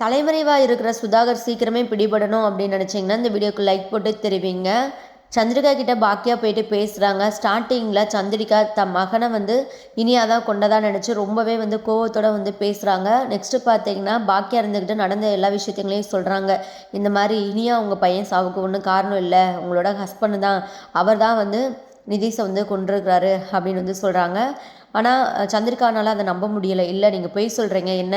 தலைமறைவாக இருக்கிற சுதாகர் சீக்கிரமே பிடிபடணும் அப்படின்னு நினச்சிங்கன்னா இந்த வீடியோக்கு லைக் போட்டு தெரிவிங்க. சந்திரிகா கிட்ட பாக்கியா போயிட்டு பேசுகிறாங்க ஸ்டார்டிங்கில் சந்திரிகா தன் மகனை வந்து இனியாக தான் கொண்டதாக நினச்சி ரொம்பவே வந்து கோவத்தோட வந்து பேசுகிறாங்க நெக்ஸ்ட்டு பார்த்தீங்கன்னா பாக்கியா இருந்துக்கிட்டு நடந்த எல்லா விஷயத்தையும் சொல்கிறாங்க இந்த மாதிரி இனியா உங்கள் பையன் சாவுக்கு ஒன்றும் காரணம் இல்லை. உங்களோட ஹஸ்பண்ட் தான். அவர் தான் வந்து நிதிஷை வந்து கொண்டிருக்கிறாரு அப்படின்னு வந்து சொல்கிறாங்க ஆனால் சந்திரிகானால் அதை நம்ப முடியலை. இல்லை நீங்கள் பொய் சொல்கிறீங்க என்ன?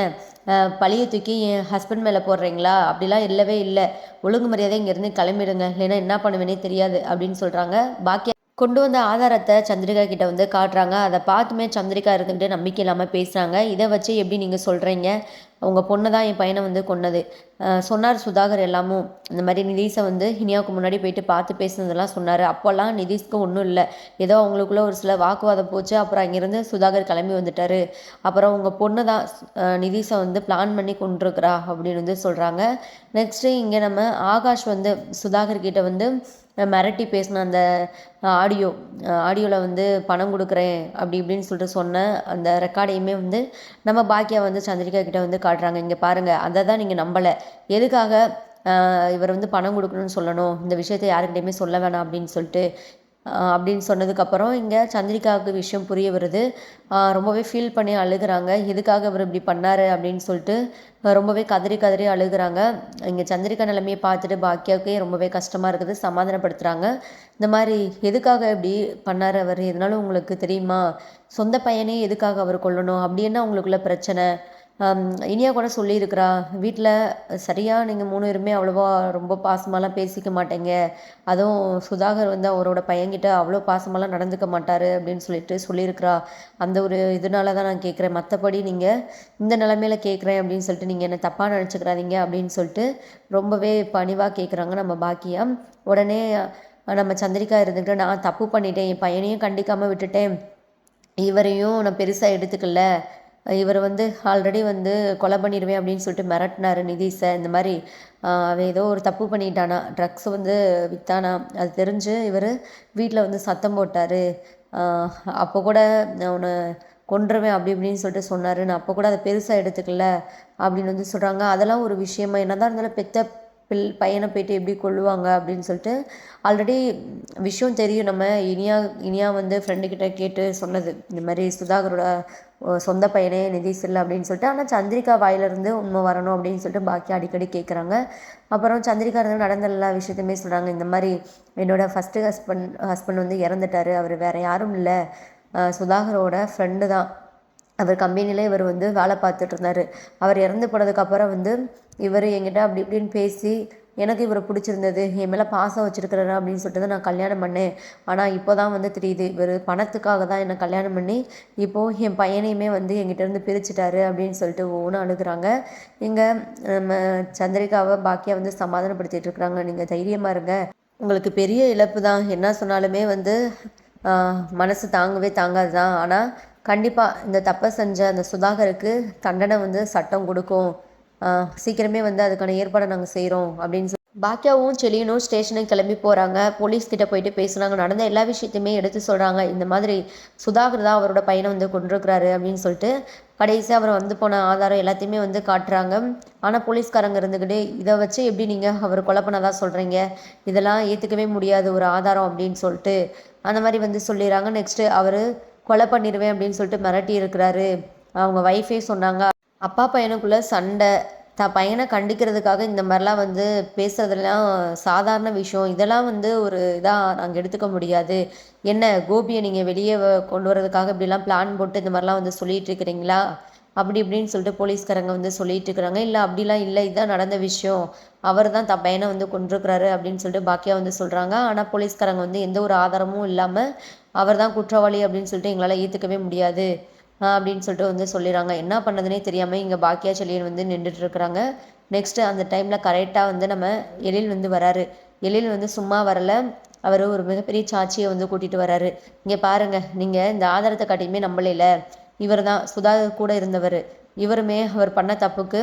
பழியை தூக்கி என் ஹஸ்பண்ட் மேலே போடுறீங்களா? அப்படிலாம் இல்லவே இல்லை. ஒழுங்கு மரியாதை இங்கேருந்து கிளம்பிடுங்க. இல்லைன்னா என்ன பண்ணுவேனே தெரியாது அப்படின்னு சொல்கிறாங்க பாக்கியா கொண்டு வந்த ஆதாரத்தை சந்திரிகா கிட்ட வந்து காட்டுறாங்க. அதை பார்த்துமே சந்திரிகா இருந்துக்கிட்டு நம்பிக்கை இல்லாமல் பேசுகிறாங்க இதை வச்சு எப்படி நீங்கள் சொல்கிறீங்க உங்கள் பொண்ணு தான் என் பையனை வந்து கொன்னது. சொன்னார் சுதாகர் எல்லாமும். இந்த மாதிரி நிதீஷை வந்து ஹினியாவுக்கு முன்னாடி போயிட்டு பார்த்து பேசுனதெல்லாம் சொன்னார். அப்போல்லாம் நிதீஷ்க்கு ஒன்றும் இல்லை. ஏதோ அவங்களுக்குள்ளே ஒரு சில வாக்குவாதம் போச்சு. அப்புறம் அங்கேருந்து சுதாகர் கிளம்பி வந்துட்டார். அப்புறம் உங்கள் பொண்ணு தான் நிதீஷை வந்து பிளான் பண்ணி கொண்டிருக்கிறா அப்படின்னு வந்து சொல்கிறாங்க நெக்ஸ்ட்டு இங்கே நம்ம ஆகாஷ் வந்து சுதாகர் கிட்ட வந்து மிரட்டி பேசின அந்த ஆடியோ ஆடியோவில் வந்து பணம் கொடுக்குறேன் அப்படி இப்படின்னு சொல்லிட்டு சொன்ன அந்த ரெக்கார்டையுமே வந்து நம்ம பாக்கியா வந்து சந்திரிகா கிட்ட வந்து காட்டுறாங்க. இங்கே பாருங்கள் அதை தான் நீங்கள் நம்பலை. எதுக்காக இவர் வந்து பணம் கொடுக்கணும்னு சொல்லணும்? இந்த விஷயத்தை யாருக்கிட்டையுமே சொல்ல வேணாம் அப்படின்னு சொல்லிட்டு அப்படின்னு சொன்னதுக்கப்புறம் இங்கே சந்திரிகாவுக்கு விஷயம் புரிய வருது. ரொம்பவே ஃபீல் பண்ணி அழுகிறாங்க. எதுக்காக அவர் இப்படி பண்ணார் அப்படின்னு சொல்லிட்டு ரொம்பவே கதறி கதறி அழுகிறாங்க. இங்கே சந்திரிகா நிலைமையை பார்த்துட்டு பாக்கியாவுக்கே ரொம்பவே கஷ்டமாக இருக்குது. சமாதானப்படுத்துகிறாங்க இந்த மாதிரி எதுக்காக இப்படி பண்ணார் அவர்? எதனாலும் உங்களுக்கு தெரியுமா? சொந்த பையனே எதுக்காக அவர் கொல்லணும்? அப்படி என்ன உங்களுக்குள்ள பிரச்சனை? இனியா கூட சொல்லியிருக்கிறா வீட்டில் சரியாக நீங்கள் மூணு பேருமே அவ்வளோவா ரொம்ப பாசமாலாம் பேசிக்க மாட்டேங்க. அதுவும் சுதாகர் வந்து அவரோட பையன்கிட்ட அவ்வளோ பாசமாலாம் நடந்துக்க மாட்டார் அப்படின்னு சொல்லிட்டு சொல்லியிருக்கிறா. அந்த ஒரு இதனால தான் நான் கேட்குறேன். மற்றபடி நீங்கள் இந்த நிலமையில கேட்குறேன் அப்படின்னு சொல்லிட்டு நீங்கள் என்னை தப்பாக நினச்சிக்கிறாதீங்க அப்படின்னு சொல்லிட்டு ரொம்பவே பணிவாக கேட்குறாங்க நம்ம பாக்கியா. உடனே நம்ம சந்திரிக்கா இருந்துக்கிட்டு நான் தப்பு பண்ணிட்டேன். என் பையனையும் கண்டிக்காமல் விட்டுட்டேன். இவரையும் நான் பெருசாக எடுத்துக்கல. இவர் வந்து ஆல்ரெடி வந்து கொலை பண்ணிடுவேன் அப்படின்னு சொல்லிட்டு மிரட்டினார் நிதிஷை. இந்த மாதிரி அவன் ஏதோ ஒரு தப்பு பண்ணிட்டானா. ட்ரக்ஸ் வந்து விற்றானா அது தெரிஞ்சு இவர் வீட்டில் வந்து சத்தம் போட்டார். அப்போ கூட அவனை கொன்றுவேன் அப்படி இப்படின்னு சொல்லிட்டு சொன்னார். நான் அப்போ கூட அதை பெருசாக எடுத்துக்கல அப்படின்னு வந்து சொல்கிறாங்க அதெல்லாம் ஒரு விஷயமா? என்ன தான் இருந்தாலும் பெத்த பிள் பையனை போயிட்டு எப்படி கொள்ளுவாங்க அப்படின்னு சொல்லிட்டு ஆல்ரெடி விஷயம் தெரியும் நம்ம. இனியா இனியா வந்து ஃப்ரெண்டுக்கிட்ட கேட்டு சொன்னது. இந்த மாதிரி சுதாகரோட சொந்த பையனே நிதிஷ் இல்லை அப்படின்னு சொல்லிட்டு ஆனால் சந்திரிகா வாயிலிருந்து உண்மை வரணும் அப்படின்னு சொல்லிட்டு பாக்கி அடிக்கடி கேட்குறாங்க அப்புறம் சந்திரிகா இருந்து நடந்த எல்லா விஷயத்தையுமே சொல்கிறாங்க இந்த மாதிரி என்னோடய ஃபஸ்ட்டு ஹஸ்பண்ட் ஹஸ்பண்ட் வந்து இறந்துட்டார். அவர் வேறு யாரும் இல்லை. சுதாகரோட ஃப்ரெண்டு தான். அவர் கம்பெனியில் இவர் வந்து வேலை பார்த்துட்டு இருந்தார். அவர் இறந்து போனதுக்கப்புறம் வந்து இவர் என்கிட்ட அப்படி இப்படின்னு பேசி எனக்கு இவரை பிடிச்சிருந்தது என் மேலே பாசம் வச்சுருக்கிறாரு அப்படின்னு சொல்லிட்டு தான் நான் கல்யாணம் பண்ணேன். ஆனால் இப்போ தான் வந்து தெரியுது இவர் பணத்துக்காக தான் என்னை கல்யாணம் பண்ணி இப்போது என் பையனையுமே வந்து எங்கிட்டேருந்து பிரிச்சுட்டாரு அப்படின்னு சொல்லிட்டு ஒவ்வொன்றும் அழுகுறாங்க. இங்கே நம்ம சந்திரிகாவை பாக்கியா வந்து சமாதானப்படுத்திட்டு இருக்கிறாங்க. நீங்கள் தைரியமாக இருங்க. உங்களுக்கு பெரிய இழப்பு தான். என்ன சொன்னாலுமே வந்து மனசு தாங்கவே தாங்காது தான். ஆனால் கண்டிப்பாக இந்த தப்பை செஞ்ச அந்த சுதாகருக்கு தண்டனை வந்து சட்டம் கொடுக்கும். சீக்கிரமே வந்து அதுக்கான ஏற்பாடை நாங்கள் செய்கிறோம் அப்படின்னு சொல்லி பாக்கியாவும் செலியனும் ஸ்டேஷனுக்கு கிளம்பி போகிறாங்க போலீஸ் கிட்ட போயிட்டு பேசுனாங்க நடந்த எல்லா விஷயத்தையுமே எடுத்து சொல்கிறாங்க இந்த மாதிரி சுதாகர் தான் அவரோட பையனை வந்து கொண்டிருக்கிறாரு அப்படின்னு சொல்லிட்டு கடைசியாக அவர் வந்து போன ஆதாரம் எல்லாத்தையுமே வந்து காட்டுறாங்க. ஆனால் போலீஸ்காரங்க இருந்துக்கிட்டு இதை வச்சு எப்படி நீங்கள் அவர் கொலை பண்ணதாக சொல்கிறீங்க இதெல்லாம் ஏற்றுக்கவே முடியாது ஒரு ஆதாரம் அப்படின்னு சொல்லிட்டு அந்த மாதிரி வந்து சொல்லிடுறாங்க. நெக்ஸ்ட்டு அவர் கொலை பண்ணிடுவேன் அப்படின்னு சொல்லிட்டு மிரட்டி இருக்கிறாரு அவங்க ஒய்ஃபே சொன்னாங்க. அப்பா பையனுக்குள்ளே சண்டை த பையனை கண்டிக்கிறதுக்காக இந்த மாதிரிலாம் வந்து பேசுகிறதுலாம் சாதாரண விஷயம். இதெல்லாம் வந்து ஒரு இதாக நாங்கள் எடுத்துக்க முடியாது. என்ன கோபியை நீங்கள் வெளியே கொண்டு வரதுக்காக இப்படிலாம் பிளான் போட்டு இந்த மாதிரிலாம் வந்து சொல்லிகிட்டு இருக்கிறீங்களா? அப்படி இப்படின்னு சொல்லிட்டு போலீஸ்காரங்க வந்து சொல்லிட்டு இருக்கிறாங்க. இல்லை அப்படிலாம் இல்லை. இதுதான் நடந்த விஷயம். அவர் தான் த பையனை வந்து கொண்டிருக்கிறாரு அப்படின்னு சொல்லிட்டு பாக்கியா வந்து சொல்கிறாங்க ஆனால் போலீஸ்காரங்க வந்து எந்த ஒரு ஆதாரமும் இல்லாமல் அவர் தான் குற்றவாளி அப்படின்னு சொல்லிட்டு எங்களால் ஏற்றுக்கவே முடியாது. அப்படின்னு சொல்லிட்டு வந்து சொல்லிடுறாங்க. என்ன பண்ணதுனே தெரியாமல் இங்கே பாக்கியா செழியன் வந்து நின்றுட்டு இருக்கிறாங்க. நெக்ஸ்ட்டு அந்த டைமில் கரெக்டாக வந்து நம்ம எழில் வந்து வராரு. எழில் வந்து சும்மா வரல. அவர் ஒரு மிகப்பெரிய சாட்சியை வந்து கூட்டிகிட்டு வராரு. இங்கே பாருங்கள் நீங்கள் இந்த ஆதாரத்தை காட்டியுமே நம்பலையில. இவர் தான் சுதா கூட இருந்தவர். இவருமே அவர் பண்ண தப்புக்கு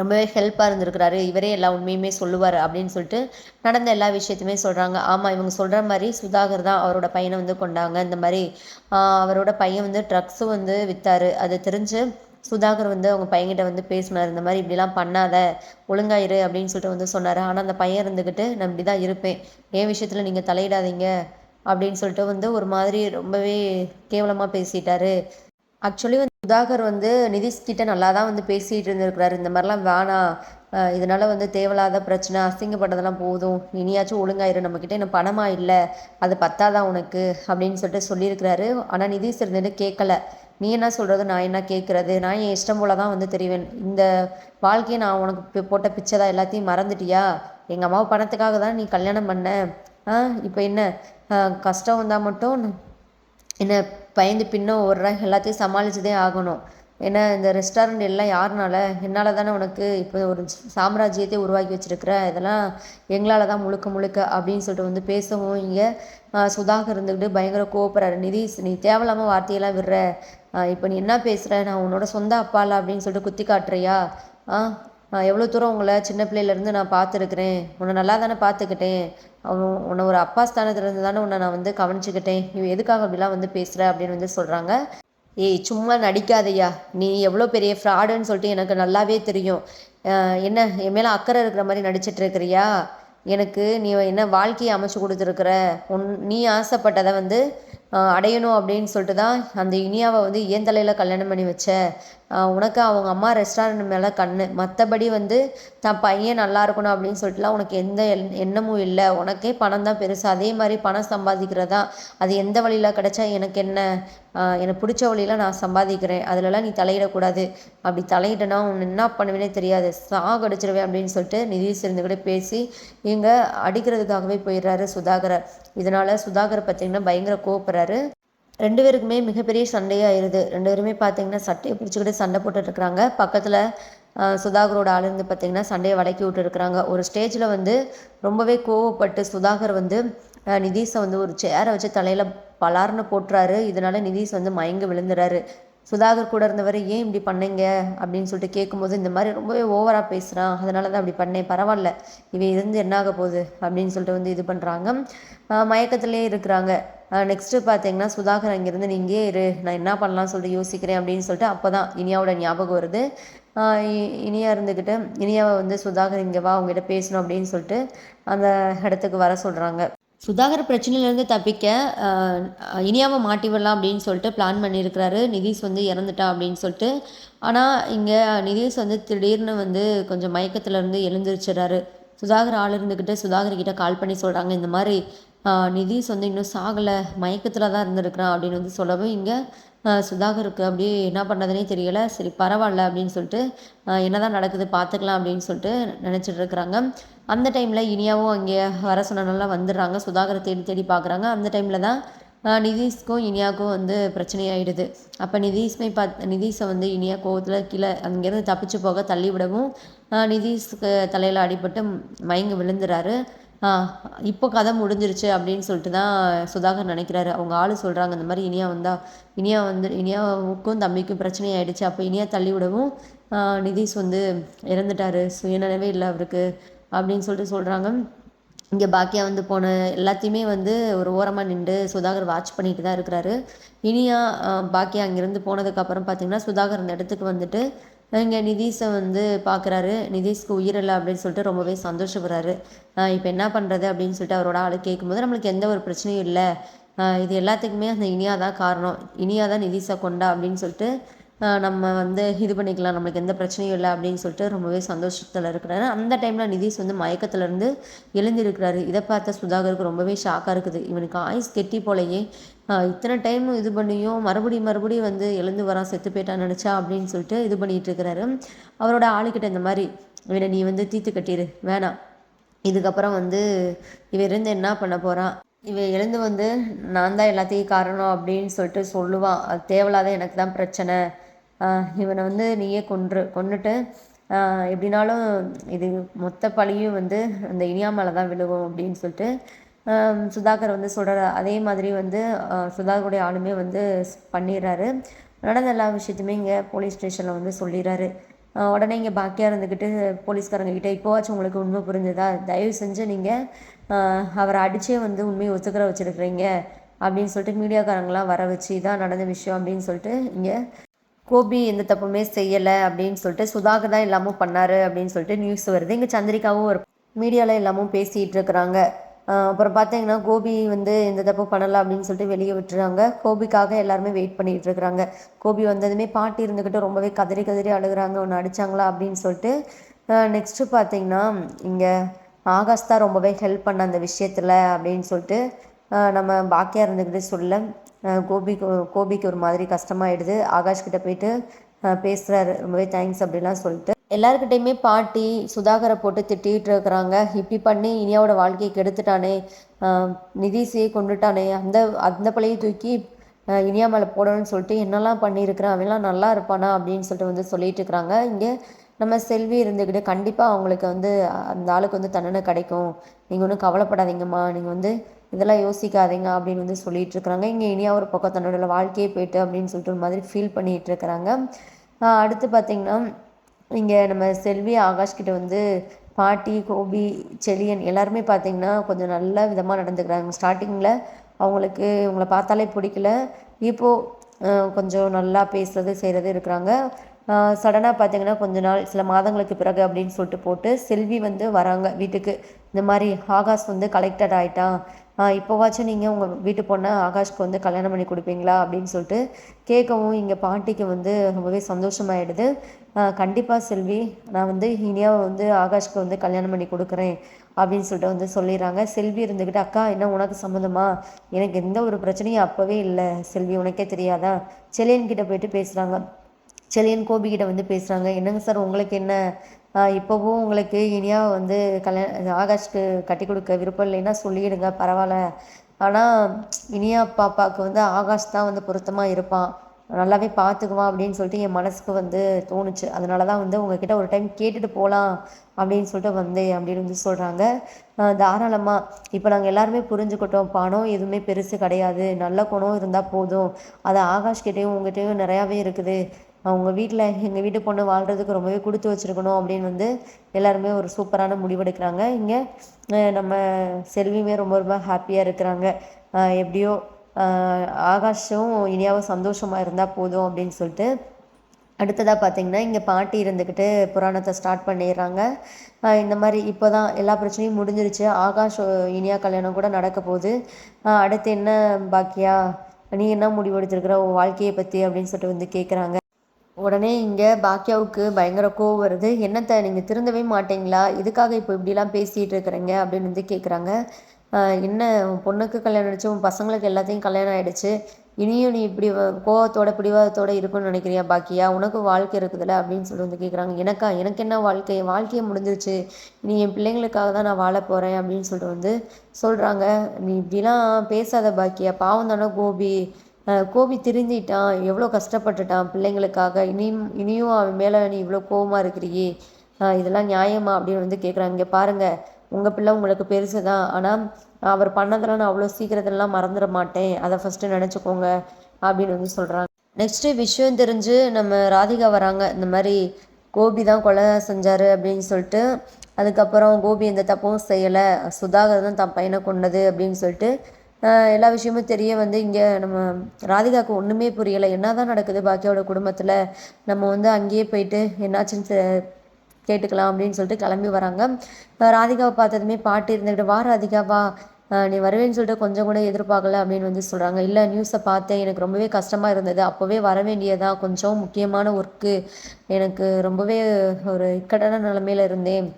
ரொம்பவே ஹெல்ப்பாக இருந்திருக்கிறாரு. இவரே எல்லா உண்மையுமே சொல்லுவார் அப்படின்னு சொல்லிட்டு நடந்த எல்லா விஷயத்தையுமே சொல்கிறாங்க ஆமாம் இவங்க சொல்கிற மாதிரி சுதாகர் தான் அவரோட பையனை வந்து கொண்டாங்க. இந்த மாதிரி அவரோட பையன் வந்து ட்ரக்ஸும் வந்து விற்றாரு அது தெரிஞ்சு சுதாகர் வந்து அவங்க பையன்கிட்ட வந்து பேசினார். இந்த மாதிரி இப்படிலாம் பண்ணாத ஒழுங்காயிரு அப்படின்னு சொல்லிட்டு வந்து சொன்னார். ஆனால் அந்த பையன் இருந்துக்கிட்டு நான் இப்படி தான் இருப்பேன். என் விஷயத்தில் நீங்கள் தலையிடாதீங்க. அப்படின்னு சொல்லிட்டு வந்து ஒரு மாதிரி ரொம்பவே கேவலமாக பேசிட்டாரு. ஆக்சுவலி வந்து சுதாகர் வந்து நிதிஷ்கிட்ட நல்லா தான் வந்து பேசிகிட்டு இருந்திருக்கிறாரு. இந்த மாதிரிலாம் வேணாம். இதனால் வந்து தேவையில்லாத பிரச்சனை அசிங்கப்பட்டதெல்லாம் போதும். இனியாச்சும் ஒழுங்காயிரு. நம்மக்கிட்ட இன்னும் பணமா இல்லை. அது பத்தாதான் உனக்கு? அப்படின்னு சொல்லிட்டு சொல்லியிருக்கிறாரு. ஆனால் நிதிஷ் இருந்துட்டு கேட்கல நீ என்ன சொல்கிறது நான் என்ன கேட்குறது நான் என் இஷ்டம் போல தான் வந்து தெரிவேன். இந்த வாழ்க்கையை நான் உனக்கு போட்ட பிச்சை தான் எல்லாத்தையும் மறந்துட்டியா? எங்கள் அம்மாவை பணத்துக்காக தான் நீ கல்யாணம் பண்ண? ஆ இப்போ என்ன? கஷ்டம் வந்தால் மட்டும் என்ன பயந்து பின்ன ஓடுற எல்லாத்தையும் சமாளிச்சதே ஆகணும். ஏன்னா இந்த ரெஸ்டாரண்ட் எல்லாம் யாருனால என்னால் தானே உனக்கு இப்போ ஒரு சாம்ராஜ்யத்தை உருவாக்கி வச்சுருக்குற? இதெல்லாம் எங்களால் தான் முழுக்க முழுக்க அப்படின்னு சொல்லிட்டு வந்து பேசவும் இங்கே சுதாகர் இருந்துக்கிட்டு பயங்கர கோவப்படுறாரு. நிதிஷ் நீ தேவையில்லாமல் வார்த்தையெல்லாம் விடுற. இப்போ நீ என்ன பேசுகிற நான் உன்னோட சொந்த அப்பால அப்படின்னு சொல்லிட்டு குத்தி காட்டுறியா? ஆ நான் எவ்வளோ தூரம் உங்களை சின்ன பிள்ளையிலேருந்து நான் பார்த்துருக்குறேன். உன்னை நல்லா தானே பார்த்துக்கிட்டேன். உன்னை ஒரு அப்பா ஸ்தானத்துலேருந்து தானே உன்னை நான் வந்து கவனிச்சுக்கிட்டேன். நீ எதுக்காக அப்படிலாம் வந்து பேசுகிற அப்படின்னு வந்து சொல்கிறாங்க ஏய் சும்மா நடிக்காதையா நீ எவ்வளோ பெரிய ஃப்ராடுன்னு சொல்லிட்டு எனக்கு நல்லாவே தெரியும். என்ன என் மேலே அக்கறை இருக்கிற மாதிரி நடிச்சிட்ருக்கிறியா எனக்கு நீ என்ன வாழ்க்கையை அமைச்சு கொடுத்துருக்குற? உன் நீ ஆசைப்பட்டதை வந்து அடையணும் அப்படின்னு சொல்லிட்டு தான் அந்த இனியாவை வந்து ஏன் தலையில் கல்யாணம் பண்ணி வச்ச. உனக்கு அவங்க அம்மா ரெஸ்டாரண்ட் மேலே கண்ணு. மற்றபடி வந்து தான் பையன் நல்லா இருக்கணும் அப்படின்னு சொல்லிட்டுலாம் உனக்கு எந்த எண்- எண்ணமும் இல்லை. உனக்கே பணம் தான் பெருசு. அதே மாதிரி பணம் சம்பாதிக்கிறதா? அது எந்த வழியில் கிடைச்சா எனக்கு என்ன? எனக்கு பிடிச்ச வழியில் நான் சம்பாதிக்கிறேன். அதுலலாம் நீ தலையிடக்கூடாது. அப்படி தலையிட்டனா உன்னை என்ன பண்ணுவேனே தெரியாது. சாகடிச்சிருவேன் அப்படின்னு சொல்லிட்டு நிதிஷ் இருந்துக்கிட்டே பேசி இங்கே அடிக்கிறதுக்காகவே போயிடுறாரு சுதாகரை. இதனால் சுதாகர் பார்த்திங்கன்னா பயங்கர கோவப்படுறாரு. ரெண்டு பேருக்குமே மிகப்பெரிய சண்டையாயிருது ரெண்டு பேருமே பார்த்தீங்கன்னா சட்டையை பிடிச்சிக்கிட்டு சண்டை போட்டுட்டு இருக்கிறாங்க. பக்கத்தில் சுதாகரோட ஆள் இருந்து பார்த்தீங்கன்னா சண்டையை வடக்கி விட்டுருக்குறாங்க ஒரு ஸ்டேஜில் வந்து ரொம்பவே கோவப்பட்டு சுதாகர் வந்து நிதீஷை நிதிஷை வந்து ஒரு சேரை வச்சு தலையில் பலார்னு போட்டுறாரு. இதனால் நிதிஷ் வந்து மயங்கி விழுந்துறாரு. சுதாகர் கூட இருந்தவர் ஏன் இப்படி பண்ணீங்க? அப்படின்னு சொல்லிட்டு கேட்கும்போது இந்த மாதிரி ரொம்பவே ஓவராக பேசுகிறான் அதனால தான் அப்படி பண்ணேன். பரவாயில்ல. இவன் இருந்து என்னாக போகுது? அப்படின்னு சொல்லிட்டு வந்து இது பண்ணுறாங்க மயக்கத்துலேயே இருக்கிறாங்க. நெக்ஸ்ட்டு பார்த்தீங்கன்னா சுதாகர் அங்கேருந்து நீங்கள் இங்கேயே இரு நான் என்ன பண்ணலாம் சொல்லிட்டு யோசிக்கிறேன் அப்படின்னு சொல்லிட்டு அப்போ தான் இனியாவோட ஞாபகம் வருது. இனியா இருந்துக்கிட்டு இனியாவை வந்து சுதாகர் இங்கே வா உங்ககிட்ட பேசணும் அப்படின்னு சொல்லிட்டு அந்த இடத்துக்கு வர சொல்கிறாங்க சுதாகர் பிரச்சனையிலேருந்து தப்பிக்க இனியாவை மாட்டி விடலாம் அப்படின்னு சொல்லிட்டு பிளான் பண்ணியிருக்கிறாரு. நிதிஷ் வந்து இறந்துட்டா அப்படின்னு சொல்லிட்டு. ஆனால் இங்கே நிதிஷ் வந்து திடீர்னு வந்து கொஞ்சம் மயக்கத்துலேருந்து இருந்து சுதாகர் ஆள் இருந்துக்கிட்டு சுதாகர் கிட்ட கால் பண்ணி சொல்கிறாங்க இந்த மாதிரி நிதிஷ் வந்து இன்னும் சாகலை மயக்கத்தில் தான் இருந்திருக்கிறான் அப்படின்னு வந்து சொல்லவும் இங்கே சுதாகருக்கு அப்படியே என்ன பண்ணுறதுனே தெரியலை. சரி பரவாயில்ல அப்படின்னு சொல்லிட்டு என்ன என்னதான் நடக்குது பார்த்துக்கலாம் அப்படின்னு சொல்லிட்டு நினச்சிட்டு இருக்கிறாங்க. அந்த டைமில் இனியாவும் அங்கே வர சொன்னனால வந்துடுறாங்க. சுதாகரை தேடி தேடி பார்க்குறாங்க அந்த டைமில் தான் ஆஹ், நிதிஷ்க்கும் இனியாவுக்கும் வந்து பிரச்சனையாயிடுது. அப்போ நிதிஷ்மை பாத் நிதிஷை வந்து இனியா கோவத்தில் கீழே அங்கேருந்து தப்பிச்சு போக தள்ளி விடவும் நிதிஷ்க்கு தலையில் அடிபட்டு மயங்கி விழுந்துறாரு. இப்போ கதை முடிஞ்சிருச்சு அப்படின்னு சொல்லிட்டு தான் சுதாகர் நினைக்கிறாரு. அவங்க ஆள் சொல்கிறாங்க இந்த மாதிரி இனியா வந்தா இனியா வந்து இனியாவுக்கும் தம்பிக்கும் பிரச்சனை ஆயிடுச்சு அப்போ இனியா தள்ளி விடவும் நிதிஷ் வந்து இறந்துட்டாரு சுயநினைவே இல்லை அவருக்கு அப்படின்னு சொல்லிட்டு சொல்கிறாங்க இங்கே பாக்கியா வந்து போன எல்லாத்தையுமே வந்து ஒரு ஓரமாக நின்று சுதாகர் வாட்ச் பண்ணிட்டு தான் இருக்கிறாரு. இனியா பாக்கியா அங்கேருந்து போனதுக்கப்புறம் பார்த்தீங்கன்னா சுதாகர் அந்த இடத்துக்கு வந்துட்டு இங்கே நிதிஷை வந்து பார்க்குறாரு நிதிஷ்க்கு உயிரில்லை அப்படின்னு சொல்லிட்டு ரொம்பவே சந்தோஷப்படுறாரு. இப்போ என்ன பண்ணுறது அப்படின்னு சொல்லிட்டு அவரோட ஆள் கேட்கும்போது நம்மளுக்கு எந்த ஒரு பிரச்சனையும் இல்லை. இது எல்லாத்துக்குமே அந்த இனியா தான் காரணம். இனியா தான் நிதிஷை கொண்டா அப்படின்னு சொல்லிட்டு நம்ம வந்து இது பண்ணிக்கலாம் நம்மளுக்கு எந்த பிரச்சனையும் இல்லை அப்படின்னு சொல்லிட்டு ரொம்பவே சந்தோஷத்தில் இருக்கிறாரு. அந்த டைமில் நிதிஷ் வந்து மயக்கத்துலேருந்து எழுந்திருக்கிறாரு. இதை பார்த்த சுதாகருக்கு ரொம்பவே ஷாக்காக இருக்குது. இவனுக்கு ஆயுஸ் கெட்டி போலயே இத்தனை டைம் இது பண்ணியும் மறுபடியும் மறுபடியும் வந்து எழுந்து வரான் செத்து போயிட்டான்னு நினச்சா அப்படின்னு சொல்லிட்டு இது பண்ணிட்டு இருக்கிறாரு. அவரோட ஆளுக்கிட்ட இந்த மாதிரி இவனை நீ வந்து தீத்து கட்டிடு வேணாம். இதுக்கப்புறம் வந்து இவன் இருந்து என்ன பண்ண போகிறான் இவன் எழுந்து வந்து நான் தான் எல்லாத்தையும் காரணம் அப்படின்னு சொல்லிட்டு சொல்லுவான். அது தேவையில்லாத எனக்கு தான் பிரச்சனை. இவனை வந்து நீயே கொன்று கொன்னுட்டு எப்படினாலும் இது மொத்த பழியும் வந்து அந்த இனியா மேலே தான் விழுகும் அப்படின்னு சொல்லிட்டு சுதாகர் வந்து சொல்கிறார் அதே மாதிரி வந்து சுதாகருடைய ஆளுமே வந்து பண்ணிடுறாரு. நடந்த எல்லா விஷயத்தையுமே இங்கே போலீஸ் ஸ்டேஷனில் வந்து சொல்லிடுறாரு. உடனே இங்கே பாக்கியாக இருந்துக்கிட்டு போலீஸ்காரங்க கிட்டே இப்போவாச்சும் உங்களுக்கு உண்மை புரிஞ்சுதா? தயவு செஞ்சு நீங்கள் அவரை அடித்தே வந்து உண்மையை ஒத்துக்கிற வச்சுருக்குறீங்க. அப்படின்னு சொல்லிட்டு மீடியாக்காரங்களாம் வர வச்சு இதான் நடந்த விஷயம் அப்படின்னு சொல்லிட்டு இங்கே கோபி எந்த தப்புமே செய்யலை அப்படின்னு சொல்லிட்டு சுதாகர் தான் எல்லாமும் பண்ணார் அப்படின்னு சொல்லிட்டு நியூஸ் வருது. இங்கே சந்திரிகாவும் ஒரு மீடியாவில் எல்லாமும் பேசிகிட்டு இருக்கிறாங்க. அப்புறம் பார்த்தீங்கன்னா கோபி வந்து எந்த தப்பு பண்ணலை அப்படின்னு சொல்லிட்டு வெளியே விட்டுறாங்க. கோபிக்காக எல்லாருமே வெயிட் பண்ணிகிட்டு இருக்கிறாங்க. கோபி வந்ததுமே பாட்டி இருந்துக்கிட்டு ரொம்பவே கதறி கதறி அழுகுறாங்க. ஒன்று அடித்தாங்களா அப்படின்னு சொல்லிட்டு நெக்ஸ்ட்டு பார்த்தீங்கன்னா இங்கே ஆகாஷ் தான் ரொம்பவே ஹெல்ப் பண்ண அந்த விஷயத்தில் அப்படின்னு சொல்லிட்டு நம்ம பாக்கியாக இருந்துக்கிட்டு சொல்ல கோபிக்கு கோபிக்கு ஒரு மாதிரி கஷ்டமாயிடுது. ஆகாஷ் கிட்ட போயிட்டு பேசுகிறாரு ரொம்பவே தேங்க்ஸ் அப்படிலாம் சொல்லிட்டு. எல்லாருக்கிட்டையுமே பாட்டி சுதாகரை போட்டு திட்டிகிட்டு இருக்கிறாங்க. இப்படி பண்ணி இனியாவோட வாழ்க்கையை கெடுத்துட்டானே. நிதிசையை கொண்டுட்டானே. அந்த அந்த பழைய தூக்கி இனியா மேலே போடணும்னு சொல்லிட்டு என்னெல்லாம் பண்ணியிருக்கிறான்? அவன்லாம் நல்லா இருப்பானா? அப்படின்னு சொல்லிட்டு வந்து சொல்லிட்டு இருக்கிறாங்க. இங்கே நம்ம செல்வி இருந்துக்கிட்டு கண்டிப்பாக அவங்களுக்கு வந்து அந்த ஆளுக்கு வந்து தண்டனை கிடைக்கும். நீங்கள் ஒன்றும் கவலைப்படாதீங்கம்மா. நீங்கள் வந்து இதெல்லாம் யோசிக்காதீங்க அப்படின்னு வந்து சொல்லிட்டு இருக்கிறாங்க. இங்கே இனியா ஒரு பக்கம் தன்னோட வாழ்க்கையே போயிட்டு அப்படின்னு சொல்லிட்டு ஒரு மாதிரி ஃபீல் பண்ணிகிட்டு இருக்கிறாங்க. அடுத்து பார்த்திங்கன்னா இங்கே நம்ம செல்வி ஆகாஷ்கிட்ட வந்து பாட்டி கோபி செலியன் எல்லாருமே பார்த்திங்கன்னா கொஞ்சம் நல்ல விதமாக நடந்துக்கிறாங்க. ஸ்டார்டிங்கில் அவங்களுக்கு இவங்களை பார்த்தாலே பிடிக்கல. இப்போது கொஞ்சம் நல்லா பேசுகிறது செய்கிறது இருக்கிறாங்க. சடனாக பார்த்தீங்கன்னா கொஞ்ச நாள் சில மாதங்களுக்கு பிறகு அப்படின்னு சொல்லிட்டு போட்டு செல்வி வந்து வராங்க வீட்டுக்கு. இந்த மாதிரி ஆகாஷ் வந்து கலெக்டட் ஆகிட்டான் இப்போவாச்சும் நீங்கள் உங்கள் வீட்டு பொண்ணை ஆகாஷ்க்கு வந்து கல்யாணம் பண்ணி கொடுப்பீங்களா அப்படின்னு சொல்லிட்டு கேட்கவும் இங்கே பாட்டிக்கு வந்து ரொம்பவே சந்தோஷமாயிடுது. கண்டிப்பாக செல்வி நான் வந்து இனியாவை வந்து ஆகாஷ்க்கு வந்து கல்யாணம் பண்ணி கொடுக்குறேன் அப்படின்னு சொல்லிட்டு வந்து சொல்லிடுறாங்க. செல்வி இருந்துக்கிட்டு அக்கா என்ன உனக்கு சம்மந்தமா? எனக்கு எந்த ஒரு பிரச்சனையும் அப்போவே இல்லை. செல்வி உனக்கே தெரியாதா? செலியன்கிட்ட போயிட்டு பேசுகிறாங்க செலியன் கோபிக்கிட்ட வந்து பேசுகிறாங்க என்னங்க சார் உங்களுக்கு என்ன? இப்போவும் உங்களுக்கு இனியா வந்து கல்யாணம் ஆகாஷ்க்கு கட்டி கொடுக்க விருப்பம் இல்லைன்னா சொல்லிடுங்க பரவாயில்ல. ஆனால் இனியா பாப்பாவுக்கு வந்து ஆகாஷ் தான் வந்து பொருத்தமாக இருப்பான். நல்லாவே பார்த்துக்குவான் அப்படின்னு சொல்லிட்டு என் மனசுக்கு வந்து தோணுச்சு. அதனால தான் வந்து உங்ககிட்ட ஒரு டைம் கேட்டுட்டு போகலாம் அப்படின்னு சொல்லிட்டு வந்தேன் அப்படின்னு வந்து சொல்கிறாங்க தாராளமாக இப்போ நாங்கள் எல்லாருமே புரிஞ்சுக்கிட்டோம். பணம் எதுவுமே பெருசு கிடையாது. நல்ல குணம் இருந்தால் போதும். அது ஆகாஷ்கிட்டேயும் உங்ககிட்டயும் நிறையாவே இருக்குது. அவங்க வீட்டில் எங்கள் வீட்டு பொண்ணு வாழ்கிறதுக்கு ரொம்பவே கொடுத்து வச்சுருக்கணும் அப்படின்னு வந்து எல்லாருமே ஒரு சூப்பரான முடிவெடுக்கிறாங்க. இங்கே நம்ம செல்வியுமே ரொம்ப ரொம்ப ஹாப்பியாக இருக்கிறாங்க. எப்படியோ ஆகாஷும் இனியாவும் சந்தோஷமாக இருந்தால் போதும் அப்படின்னு சொல்லிட்டு. அடுத்ததாக பார்த்தீங்கன்னா இங்கே பாட்டி இருந்துக்கிட்டு புராணத்தை ஸ்டார்ட் பண்ணிடுறாங்க. இந்த மாதிரி இப்போ தான் எல்லா பிரச்சனையும் முடிஞ்சிருச்சு. ஆகாஷ் இனியா கல்யாணம் கூட நடக்க போகுது. அடுத்து என்ன பாக்கியா? நீ என்ன முடிவு எடுத்திருக்கிற? உன் வாழ்க்கையை பற்றி அப்படின்னு சொல்லிட்டு வந்து கேட்குறாங்க உடனே இங்கே பாக்கியாவுக்கு பயங்கர கோவம் வருது. என்னத்தை நீங்கள் திருந்தவே மாட்டீங்களா? இதுக்காக இப்போ இப்படிலாம் பேசிகிட்டு இருக்கிறீங்க? அப்படின்னு வந்து கேட்குறாங்க என்ன உன் பொண்ணுக்கு கல்யாணம் ஆயிடுச்சு உன் பசங்களுக்கு எல்லாத்தையும் கல்யாணம் ஆகிடுச்சு இனியும் நீ இப்படி கோவத்தோட பிடிவாதத்தோட இருக்குன்னு நினைக்கிறியா பாக்கியா? உனக்கு வாழ்க்கை இருக்குதுல்ல அப்படின்னு சொல்லி வந்து கேட்குறாங்க எனக்கா? எனக்கு என்ன வாழ்க்கை? வாழ்க்கையை முடிஞ்சிருச்சு. நீ என் பிள்ளைங்களுக்காக தான் நான் வாழ போகிறேன் அப்படின்னு சொல்லிட்டு வந்து சொல்கிறாங்க நீ இப்படிலாம் பேசாத பாக்கியா. பாவம் தானே கோபி. கோபி திருந்திட்டான் எவ்வளோ கஷ்டப்பட்டுட்டான் பிள்ளைங்களுக்காக. இனியும் இனியும் அவன் மேலே நீ இவ்வளோ கோபமாக இருக்கிறியே. இதெல்லாம் நியாயமா அப்படின்னு வந்து கேட்குறாங்க இங்கே பாருங்கள் உங்கள் பிள்ளை உங்களுக்கு பெருசு தான் ஆனால் அவர் பண்ணதெல்லாம் நான் அவ்வளோ சீக்கிரத்திலலாம் மறந்துட மாட்டேன். அதை ஃபஸ்ட்டு நினச்சிக்கோங்க அப்படின்னு வந்து சொல்கிறாங்க நெக்ஸ்ட்டு விஷயம் தெரிஞ்சு நம்ம ராதிகா வராங்க. இந்த மாதிரி கோபி தான் கொலை செஞ்சார் அப்படின்னு சொல்லிட்டு அதுக்கப்புறம் கோபி எந்த தப்பும் செய்யலை. சுதாகர் தான் தன் பையனை கொண்டது அப்படின்னு சொல்லிட்டு எல்லா விஷயமும் தெரிய வந்து இங்கே நம்ம ராதிகாவுக்கு ஒன்றுமே புரியலை. என்ன தான் நடக்குது பாக்கியோட குடும்பத்தில்? நம்ம வந்து அங்கேயே போயிட்டு என்னாச்சுன்னு கேட்டுக்கலாம் அப்படின்னு சொல்லிட்டு கிளம்பி வராங்க. ராதிகாவை பார்த்ததுமே பாட்டு இருந்துக்கிட்டு வா ராதிகா வா. நீ வருவேன்னு சொல்லிட்டு கொஞ்சம் கூட எதிர்பார்க்கல அப்படின்னு வந்து சொல்கிறாங்க இல்லை நியூஸை பார்த்தேன். எனக்கு ரொம்பவே கஷ்டமாக இருந்தது. அப்போவே வர வேண்டியதான் கொஞ்சம் முக்கியமான ஒர்க்கு எனக்கு ரொம்பவே ஒரு இக்கட்டான நிலமையில இருந்தேன்.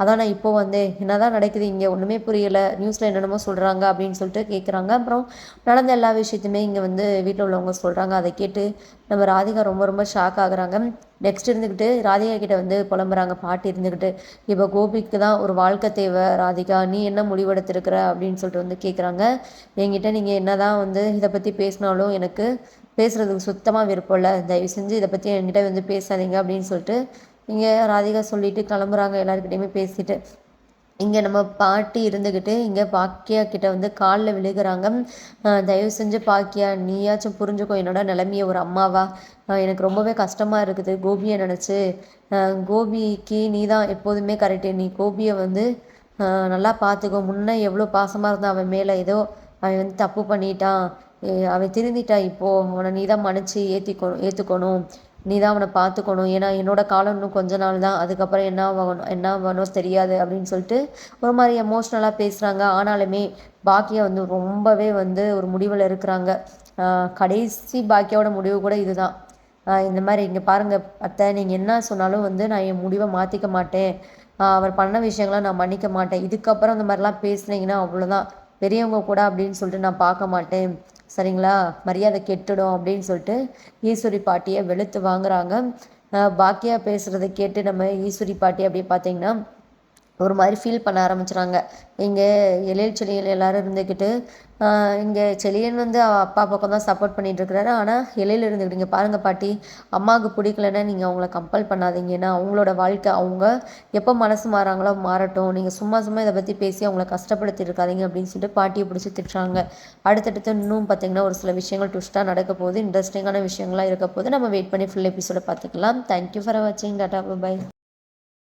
அதான் நான் இப்போ வந்து. என்ன தான் நடக்குது இங்கே ஒன்றுமே புரியலை. நியூஸில் என்னென்னமோ சொல்கிறாங்க அப்படின்னு சொல்லிட்டு கேட்குறாங்க அப்புறம் நடந்த எல்லா விஷயத்தையுமே இங்கே வந்து வீட்டில் உள்ளவங்க சொல்கிறாங்க அதை கேட்டு நம்ம ராதிகா ரொம்ப ரொம்ப ஷாக் ஆகுறாங்க. நெக்ஸ்ட் இருந்துக்கிட்டு ராதிகா கிட்ட வந்து புலம்புறாங்க. பாட்டி இருந்துக்கிட்டு இப்போ கோபிக்கு தான் ஒரு வாழ்க்கை தேவை ராதிகா. நீ என்ன முடிவெடுத்திருக்கிற? அப்படின்னு சொல்லிட்டு வந்து கேட்குறாங்க என்கிட்ட நீங்கள் என்ன தான் வந்து இதை பற்றி பேசினாலும் எனக்கு பேசுகிறதுக்கு சுத்தமாக விருப்பம் இல்லை. தயவு செஞ்சு இதை பற்றி என்கிட்ட வந்து பேசாதீங்க. அப்படின்னு சொல்லிட்டு இங்கே ராதிகா சொல்லிட்டு கிளம்புறாங்க எல்லாருக்கிட்டையுமே பேசிட்டு. இங்கே நம்ம பாட்டி இருந்துக்கிட்டு இங்கே பாக்கியா கிட்ட வந்து காலில் விழுகிறாங்க. தயவு செஞ்சு பாக்கியா நீயாச்சும் புரிஞ்சுக்கோ என்னோட நிலைமைய ஒரு அம்மாவா? எனக்கு ரொம்பவே கஷ்டமாக இருக்குது கோபியை நினச்சி. கோபிக்கு நீ தான் எப்போதுமே கரெக்டு நீ கோபியை வந்து நல்லா பார்த்துக்கோ முன்னே எவ்வளோ பாசமாக இருந்தான் அவன் மேலே ஏதோ அவன் வந்து தப்பு பண்ணிட்டான். அவன் திருந்திட்டான் இப்போது அவனை நீ தான் மன்னிச்சு ஏற்றிக்கணும் ஏற்றுக்கணும் நீ தான் அவனை பார்த்துக்கணும். ஏன்னா என்னோட காலம் இன்னும் கொஞ்ச நாள் தான். அதுக்கப்புறம் என்ன ஆகணும் என்ன ஆகணும் தெரியாது அப்படின்னு சொல்லிட்டு ஒரு மாதிரி எமோஷ்னலாக பேசுகிறாங்க ஆனாலுமே பாக்கியா வந்து ரொம்பவே வந்து ஒரு முடிவில் இருக்கிறாங்க. கடைசி பாக்கியாவோட முடிவு கூட இதுதான். இந்த மாதிரி இங்கே பாருங்கள் அத்தை நீங்கள் என்ன சொன்னாலும் வந்து நான் என் முடிவை மாற்றிக்க மாட்டேன். அவர் பண்ண விஷயங்களை நான் மன்னிக்க மாட்டேன். இதுக்கப்புறம் இந்த மாதிரிலாம் பேசுனீங்கன்னா அவ்வளோதான் பெரியவங்க கூட அப்படின்னு சொல்லிட்டு நான் பார்க்க மாட்டேன். சரிங்களா? மரியாதை கெட்டுடும் அப்படின்னு சொல்லிட்டு ஈஸ்வரி பாட்டியை வெளுத்து வாங்குறாங்க. பாக்கியா பேசுகிறத கேட்டு நம்ம ஈஸ்வரி பாட்டி அப்படியே பார்த்தீங்கன்னா ஒரு மாதிரி ஃபீல் பண்ண ஆரம்பிச்சுறாங்க. இங்கே எழில் செழியல் எல்லோரும் இருந்துக்கிட்டு இங்கே செழியன் வந்து அப்பா பக்கம் தான் சப்போர்ட் பண்ணிகிட்ருக்கிறாரு ஆனால் எழில் இருந்துக்கிட்டு இங்கே பாருங்கள் பாட்டி அம்மாவுக்கு பிடிக்கலன்னா நீங்கள் அவங்கள கம்பல் பண்ணாதீங்க. ஏன்னா அவங்களோட வாழ்க்கை அவங்க எப்போ மனசு மாறாங்களோ மாறட்டும். நீங்கள் சும்மா சும்மா இதை பற்றி பேசி அவங்கள கஷ்டப்படுத்தி இருக்காதீங்க அப்படின்னு சொல்லிட்டு பாட்டியை பிடிச்சி திட்டுறாங்க. அடுத்தடுத்து இன்னும் பார்த்திங்கன்னா ஒரு சில விஷயங்கள் ட்விஸ்ட்டாக நடக்க போகுது. இன்ட்ரெஸ்டிங்கான விஷயங்களாக இருக்க போது நம்ம வெயிட் பண்ணி ஃபுல் எபிசோட பார்த்துக்கலாம் தேங்க்யூ ஃபார் வாட்சிங் டாட்டா பை